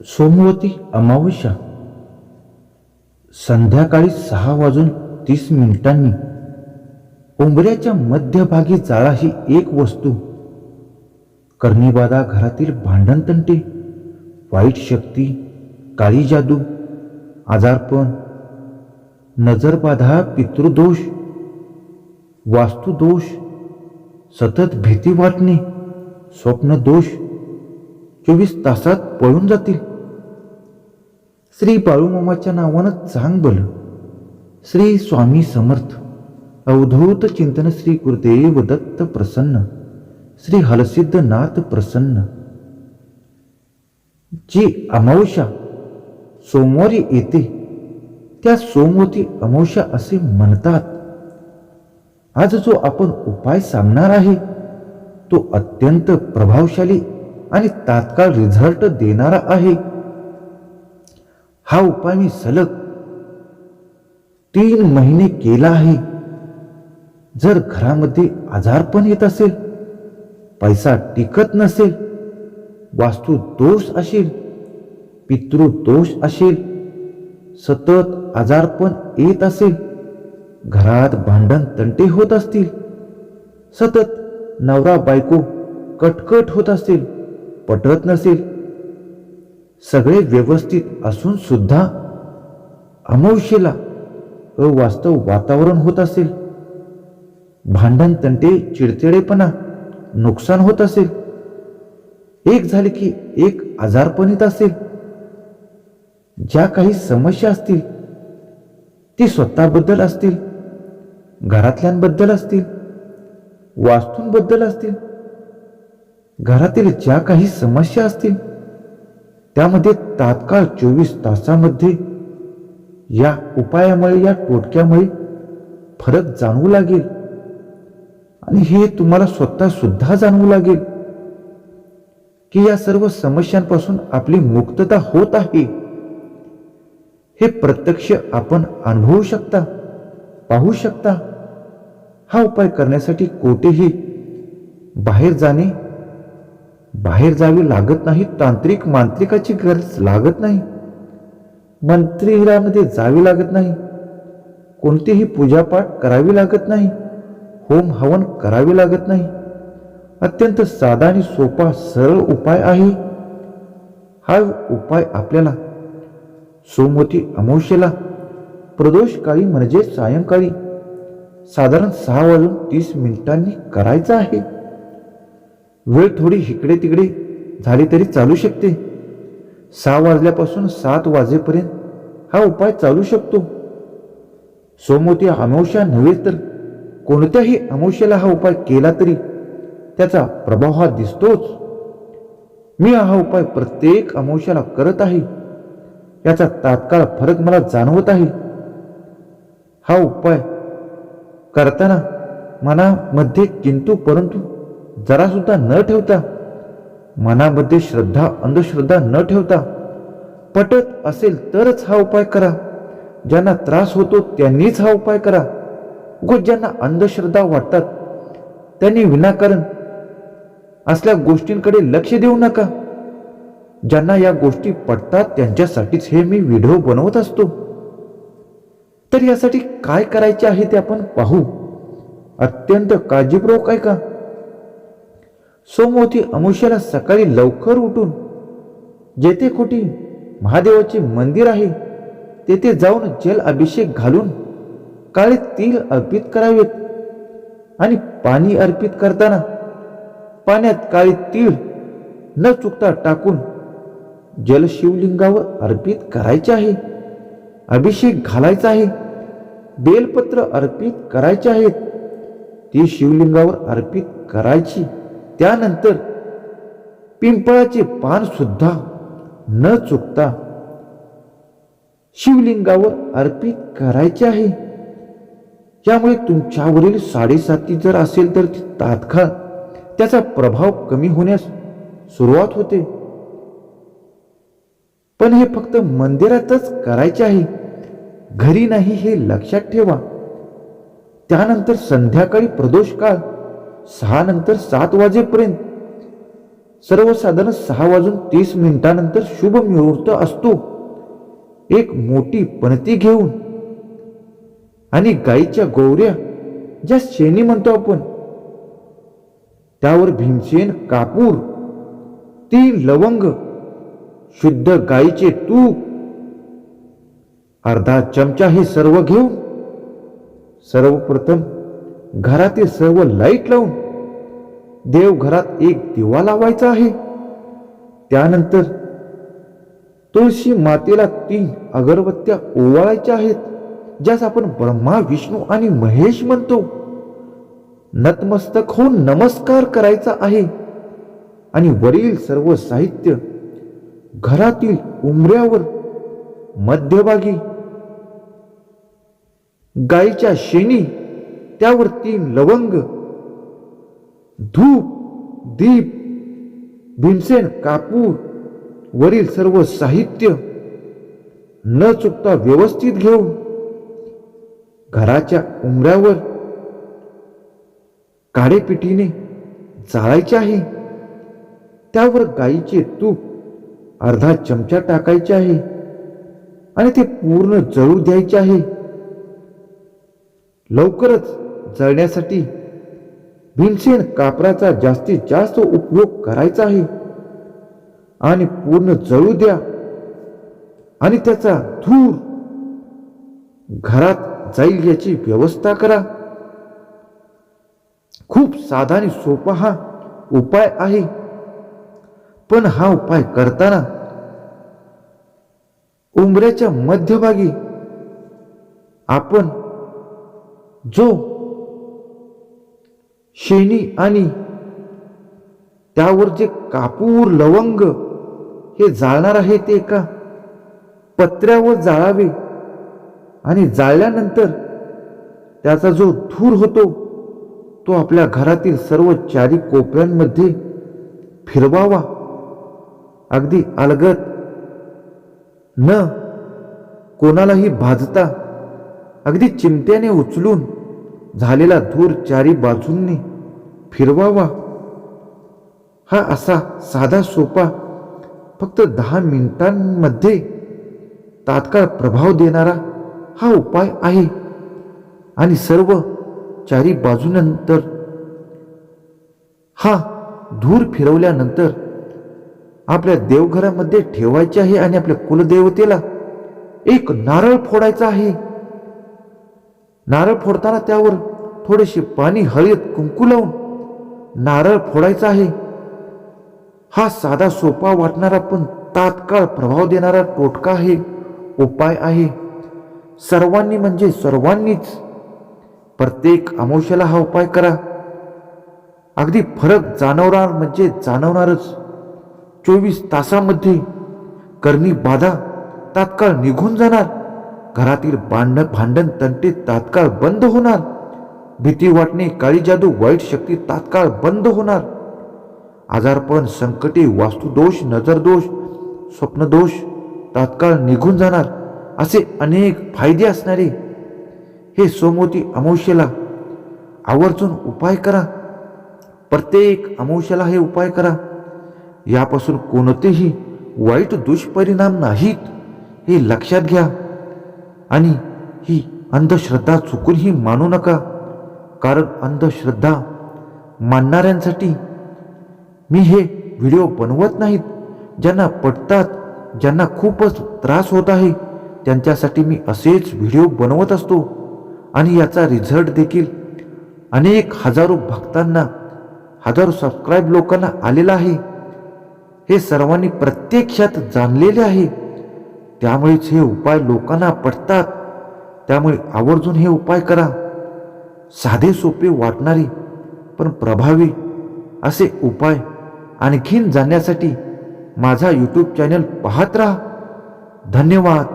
सोमवती अमावस्या. संध्याकाळी सहा वाजून तीस मिनिटांनी उंबऱ्याच्या मध्यभागी जाळा ही एक वस्तू. कर्णिबाधा घरातील भांडणतंटे वाईट शक्ती काळी जादू आजारपण नजरबाधा पितृदोष वास्तुदोष सतत भीती वाटणे स्वप्नदोष चोवीस तासात पळून जातील. श्री बाळूमामाच्या नावानं चांग बल श्री स्वामी समर्थ अवधूत चिंतन श्री गुरुदेव दत्त प्रसन्न श्री हलसिद्धनाथ प्रसन्न. जी अमावश्या सोमवारी येते त्या सोमवती अमावश्या असे म्हणतात आज जो आपण उपाय सांगणार आहे तो अत्यंत प्रभावशाली आणि तात्काळ रिझल्ट देणारा आहे. हा उपाय मी सलग तीन महिने केला आहे. जर घरामध्ये आजारपण येत असेल पैसा टिकत नसेल वास्तू दोष असेल पितृ दोष असेल सतत आजारपण येत असेल घरात भांडण तंटे होत असतील सतत नवरा बायको कटकट होत असेल पटत नसेल सगळे व्यवस्थित असून सुद्धा अमावश्येला अवास्तव वातावरण होत असेल. भांडण तंटे चिडचिडेपणा नुकसान होत असेल. एक झाले की एक आजारपणीत असेल. ज्या काही समस्या असतील ती स्वतःबद्दल असतील घरातल्यांबद्दल असतील वास्तूंबद्दल असतील घरातील ज्या काही समस्या असतील त्यामध्ये तात्काळ चोवीस तासामध्ये या उपायामुळे या टोटक्यामुळे फरक जाणवू लागेल. आणि हे तुम्हाला स्वतः सुद्धा जाणवू लागेल की या सर्व समस्यांपासून आपली मुक्तता होत आहे. हे प्रत्यक्ष आपण अनुभवू शकता पाहू शकता. हा उपाय करण्यासाठी कोठेही बाहेर जाणे बाहेर जावे लागत नाही तांत्रिक मांत्रिकाची गरज लागत नाही. मंत्रिरामध्ये जावे लागत नाही. कोणतीही पूजापाठ करावी लागत नाही. होम हवन करावे लागत नाही. अत्यंत साधा आणि सोपा सरळ उपाय आहे. हा उपाय आपल्याला सोमवती अमावस्येला प्रदोषकाळी म्हणजे सायंकाळी साधारण सहा वाजून तीस मिनिटांनी करायचा आहे. वेळ थोडी इकडे तिकडे झाली तरी चालू शकते. सहा वाजल्यापासून सात वाजेपर्यंत हा उपाय चालू शकतो. सोमवती अमावस्या नव्हे तर कोणत्याही अमावस्याला हा उपाय केला तरी त्याचा प्रभाव हा दिसतोच. मी हा उपाय प्रत्येक अमावस्याला करत आहे. याचा तात्काळ फरक मला जाणवत आहे. हा उपाय करताना मनामध्ये किंतू परंतु जरा सुद्धा न ठेवता मनामध्ये श्रद्धा अंधश्रद्धा न ठेवता पटत असेल तरच हा उपाय करा. ज्यांना त्रास होतो त्यांनीच हा उपाय करा. व ज्यांना अंधश्रद्धा वाटतात त्यांनी विनाकारण असल्या गोष्टींकडे लक्ष देऊ नका. ज्यांना या गोष्टी पडतात त्यांच्यासाठीच हे मी व्हिडिओ बनवत असतो. तर यासाठी काय करायचे आहे ते आपण पाहू. अत्यंत काळजीपूर्वक ऐका. सोमवती अमुष्याला सकाळी लवकर उठून जेथे कुठे महादेवाचे मंदिर आहे तेथे जाऊन जल अभिषेक घालून काळे तिल अर्पित करावेत आणि पाणी अर्पित करताना पाण्यात काळे तीळ न चुकता टाकून जल शिवलिंगावर अर्पित करायचे आहे अभिषेक घालायचा आहे बेलपत्र अर्पित करायचे आहेत ती शिवलिंगावर अर्पित करायची. त्यानंतर पिंपळाचे पान सुद्धा न चुकता शिवलिंगावर अर्पित करायचे आहे. त्यामुळे तुमच्यावरील साडेसाती जर असेल तर तात्काळ त्याचा प्रभाव कमी होण्यास सुरुवात होते. पण हे फक्त मंदिरातच करायचे आहे. घरी नाही हे लक्षात ठेवा. त्यानंतर संध्याकाळी प्रदोष काळ सहा नंतर सात वाजेपर्यंत. सर्वसाधारण सहा वाजून तीस मिनिटानंतर शुभ मुहूर्त असतो. एक मोठी पणती घेऊन. आणि गाईच्या गौऱ्या ज्या शेणी म्हणतो आपण त्यावर भीमसेन कापूर तीन लवंग शुद्ध गाईचे तूप अर्धा चमचा हे सर्व घेऊन सर्वप्रथम घरातील सर्व लाइट लावून देवघरात एक दिवा लावायचा आहे. त्यानंतर तुळशी मातेला तीन अगरबत्त्या ओवाळायच्या आहेत ज्यास आपण ब्रह्मा विष्णू आणि महेश म्हणतो. नतमस्तक होऊन नमस्कार करायचा आहे. आणि वरील सर्व साहित्य घरातील उमऱ्यावर मध्यभागी गायीच्या शेणी त्यावर तीन लवंग धूप दीप भीमसेन कापूर वरील सर्व साहित्य न चुकता व्यवस्थित घेऊन घराच्या उमऱ्यावर काडेपिटीने जाळायचे आहे त्यावर गाईचे तूप अर्धा चमचा टाकायचे आहे आणि ते पूर्ण जळू द्यायचे आहे लवकरच जळण्यासाठी भीमसेन कापराचा जास्तीत जास्त उपयोग करायचा आहे. आणि पूर्ण जळू द्या. आणि त्याचा धूर घरात जाईल याची व्यवस्था करा. खूप साधा आणि सोपा हा उपाय आहे. पण हा उपाय करताना उंबऱ्याच्या मध्यभागी आपण जो शेणी आणि त्यावर जे कापूर लवंग हे जाळणार आहे ते एका पत्र्यावर जाळावे आणि जाळल्यानंतर त्याचा जो धूर होतो तो आपल्या घरातील सर्व चारी कोपऱ्यांमध्ये फिरवावा. अगदी अलगत न कोणालाही भाजता अगदी चिमट्याने उचलून झालेला धूर चारी बाजूंनी फिरवावा. हा असा साधा सोपा फक्त दहा मिनिटांमध्ये तात्काळ प्रभाव देणारा हा उपाय आहे. आणि सर्व चारी बाजूनंतर हा धूर फिरवल्यानंतर आपल्या देवघरामध्ये ठेवायचे आहे आणि आपल्या कुलदेवतेला एक नारळ फोडायचा आहे. नारळ फोडताना त्यावर थोडेसे पाणी हळद कुंकू लावून नारळ फोडायचा आहे. हा साधा सोपा वाटणारा पण तात्काळ प्रभाव देणारा टोटका आहे उपाय आहे. सर्वांनी म्हणजे सर्वांनीच. प्रत्येक अमावश्याला हा उपाय करा. अगदी फरक जाणवणार म्हणजे जाणवणारच. चोवीस तासामध्ये करणी बाधा तात्काळ निघून जाणार. घरातील भांडण भांडण तंटे तात्काळ बंद होणार. भीती वाटणे काळी जादू वाईट शक्ती तात्काळ बंद होणार. आजारपण संकटे वास्तुदोष नजरदोष स्वप्नदोष तात्काळ निघून जाणार असे अनेक फायदे असणारे. हे सोमवती अमावश्येला आवर्जून उपाय करा. प्रत्येक अमावश्याला हे उपाय करा. यापासून कोणतेही वाईट दुष्परिणाम नाहीत हे लक्षात घ्या. आणि ही अंधश्रद्धा चुकूनही मानू नका. कारण अंधश्रद्धा मानणाऱ्यांसाठी मी हे व्हिडिओ बनवत नाहीत. ज्यांना पटतात ज्यांना खूपच त्रास होत आहे त्यांच्यासाठी मी असेच व्हिडिओ बनवत असतो. आणि याचा रिझल्ट देखील अनेक हजारो भक्तांना हजारो सबस्क्राईब लोकांना आलेला आहे. हे सर्वांनी प्रत्यक्षात जाणलेले आहे. त्यामुळेच हे उपाय लोकांना पटतात त्यामुळे आवर्जून हे उपाय करा. साधे सोपे वाटणारे पण प्रभावी असे उपाय आणखीन जाणण्यासाठी माझा यूट्यूब चॅनल पाहत राहा. धन्यवाद.